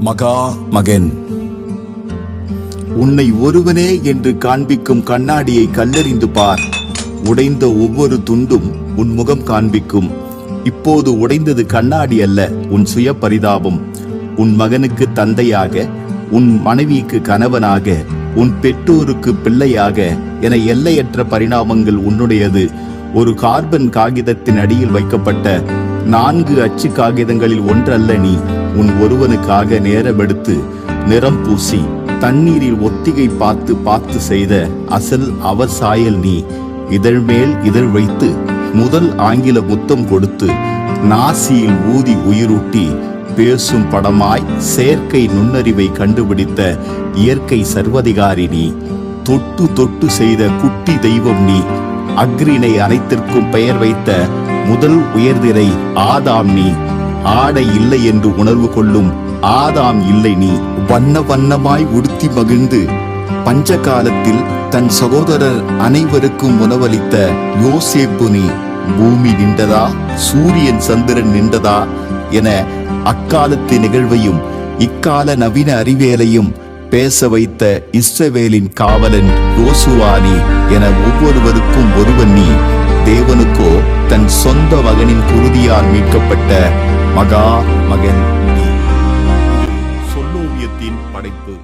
மகா மகன். உன்னை ஒருவனே என்று காண்பிக்கும் கண்ணாடியை கல்லறிந்து பார். உடைந்த ஒவ்வொரு துண்டும் உன் முகம் காண்பிக்கும். இப்போது உடைந்தது கண்ணாடி அல்ல உன் சுய பரிதாபம் உன் மகனுக்கு தந்தையாக உன் மனைவிக்கு கணவனாக உன் பெற்றோருக்கு பிள்ளையாக என எல்லையற்ற பரிணாமங்கள் உன்னுடையது. ஒரு கார்பன் காகிதத்தின் அடியில் வைக்கப்பட்ட நான்கு அச்சு காகிதங்களில் ஒன்றல்ல நீ. உன் ஒருவனுக்காக நேரமெடுத்து நிறம் பூசி தண்ணீரில் ஒத்திகை பார்த்து பார்த்து செய்த அசல் அவர் சாயல் நீ. இதழ் மேல் இதழ் வைத்து முதல் ஆங்கில முத்தம் கொடுத்து நாசியில் ஊதி உயிரூட்டி பேசும் படமாய் செயற்கை நுண்ணறிவை கண்டுபிடித்த இயற்கை சர்வதிகாரி நீ. தொட்டு தொட்டு செய்த குட்டி தெய்வம் நீ. அக்ரிணை அனைத்திற்கும் பெயர் வைத்த முதல் உயர்திரை ஆதாம் நீ. ஆடை இல்லை என்று உணர்வு கொள்ளும் ஆதாம் இல்லை நீ. வண்ண வண்ணமாய் உடுத்தி மகிழ்ந்து பஞ்ச காலத்தில் தன் சகோதரர் அனைவருக்கும் உணவளித்த யோசேப்பு நீ பூமி நின்றதா? சூரியன் சந்திரன் நின்றதா? என அக்காலத்து நிகழ்வையும் இக்கால நவீன அறிவியலையும் பேச வைத்த இஸ்ரவேலின் காவலன் யோசுவானி என ஒவ்வொருவருக்கும் ஒருவன் நீ. தேவனுக்கோ தன் சொந்த மகனின் குருதியால் மீட்கப்பட்ட மகா மகன் சொல்லோவியத்தின் படைப்பு.